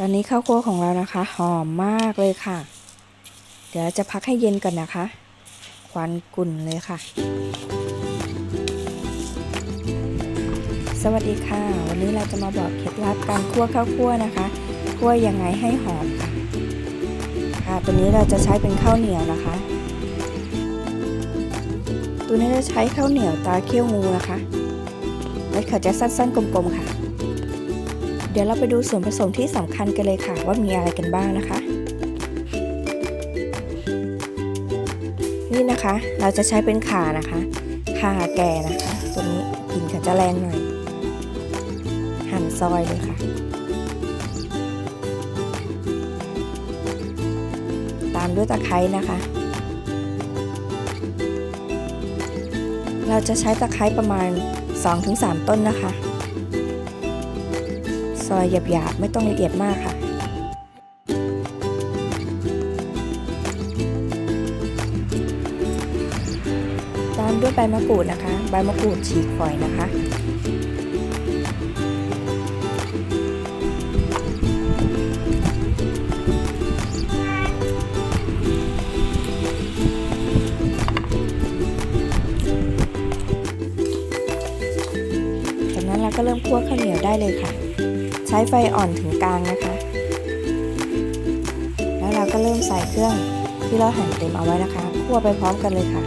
ตอนนี้ข้าวคั่วของเรานะคะ หอมมากเลยค่ะ เดี๋ยวจะพักให้เย็นก่อนนะคะ ควันกุ่นเลยค่ะ สวัสดีค่ะ วันนี้เราจะมาบอกเคล็ดลับการคั่วข้าวคั่วนะคะคั่วยังไงให้หอมค่ะ ค่ะตัวนี้เราจะใช้เป็นข้าวเหนียวนะคะ ตัวนี้เราใช้ข้าวเหนียวตาเขี้ยวงูนะคะเม็ดเขาจะสั้นๆกลมๆค่ะ ดี๋ยวเราไปดูส่วนผสมที่สำคัญกันเลยค่ะ ว่ามีอะไรกันบ้างนะคะ นี่นะคะเราจะใช้เป็นขานะคะข่าแก่นะคะตัวนี้กลิ่นเขาจะแรงหน่อย หั่นซอยเลยค่ะ ตามด้วยตะไคร้นะคะ เราจะใช้ตะไคร้ประมาณ 2-3 ต้นนะคะ ซอยหยาบๆ ไม่ต้องละเอียดมากค่ะตามด้วยใบมะกรูดนะคะ ใบมะกรูดฉีกฝอยนะคะจากนั้นเราก็เริ่มคั่วข้าวเหนียวได้เลยค่ะ ใช้ไฟอ่อนถึงกลางนะคะ แล้วเราก็เริ่มใส่เครื่องที่เราหั่นเต็มเอาไว้นะคะ คั่วไปพร้อมกันเลยค่ะ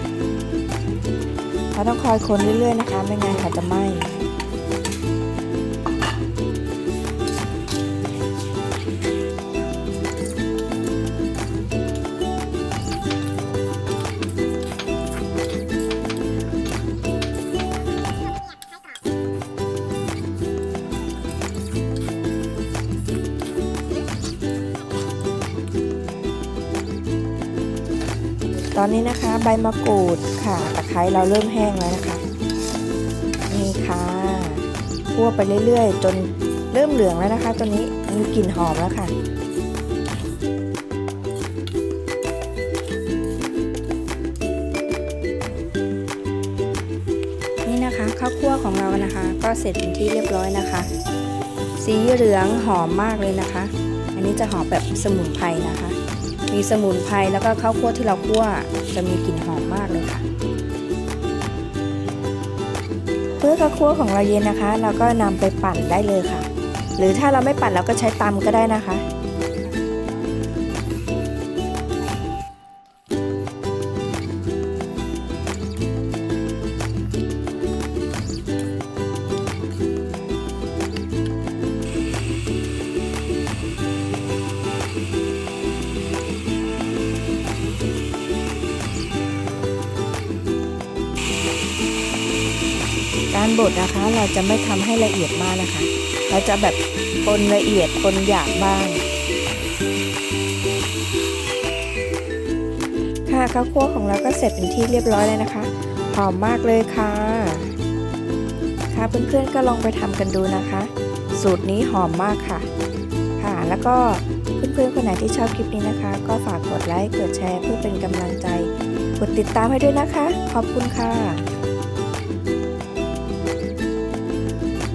เราต้องคอยคนเรื่อยๆนะคะ ไม่งั้นค่ะจะไหม้ ตอนนี้นะคะ ใบมะกรูดค่ะตะไคร้เราเริ่มแห้งแล้วนะคะ นี่ค่ะคั่วไปเรื่อยๆ จนเริ่มเหลืองแล้วนะคะตัวนี้มีกลิ่นหอมแล้วค่ะนี่นะคะข้าวคั่วของเรานะคะ ก็เสร็จเป็นที่เรียบร้อยนะคะ สีเหลืองหอมมากเลยนะคะ อันนี้จะหอมแบบสมุนไพรนะคะ มีสมุนไพรแล้วก็ข้าวคั่วที่เราคั่วจะมีกลิ่นหอมมากเลยค่ะ เพื่อข้าวคั่วของเราเย็นนะคะ เราก็นำไปปั่นได้เลยค่ะ หรือถ้าเราไม่ปั่นเราก็ใช้ตำก็ได้นะคะ การบดนะคะเราจะไม่ทำให้ละเอียดมากนะคะ เราจะแบบปนละเอียดปนหยาบบ้าง ค่ะข้าวคั่วของเราก็เสร็จเป็นที่เรียบร้อยแล้วนะคะหอมมากเลยค่ะ ค่ะเพื่อนๆก็ลองไปทำกันดูนะคะ สูตรนี้หอมมากค่ะ ค่ะแล้วก็เพื่อนๆคนไหนที่ชอบคลิปนี้นะคะ ก็ฝากกดไลค์กดแชร์เพื่อเป็นกำลังใจ กดติดตามให้ด้วยนะคะ ขอบคุณค่ะ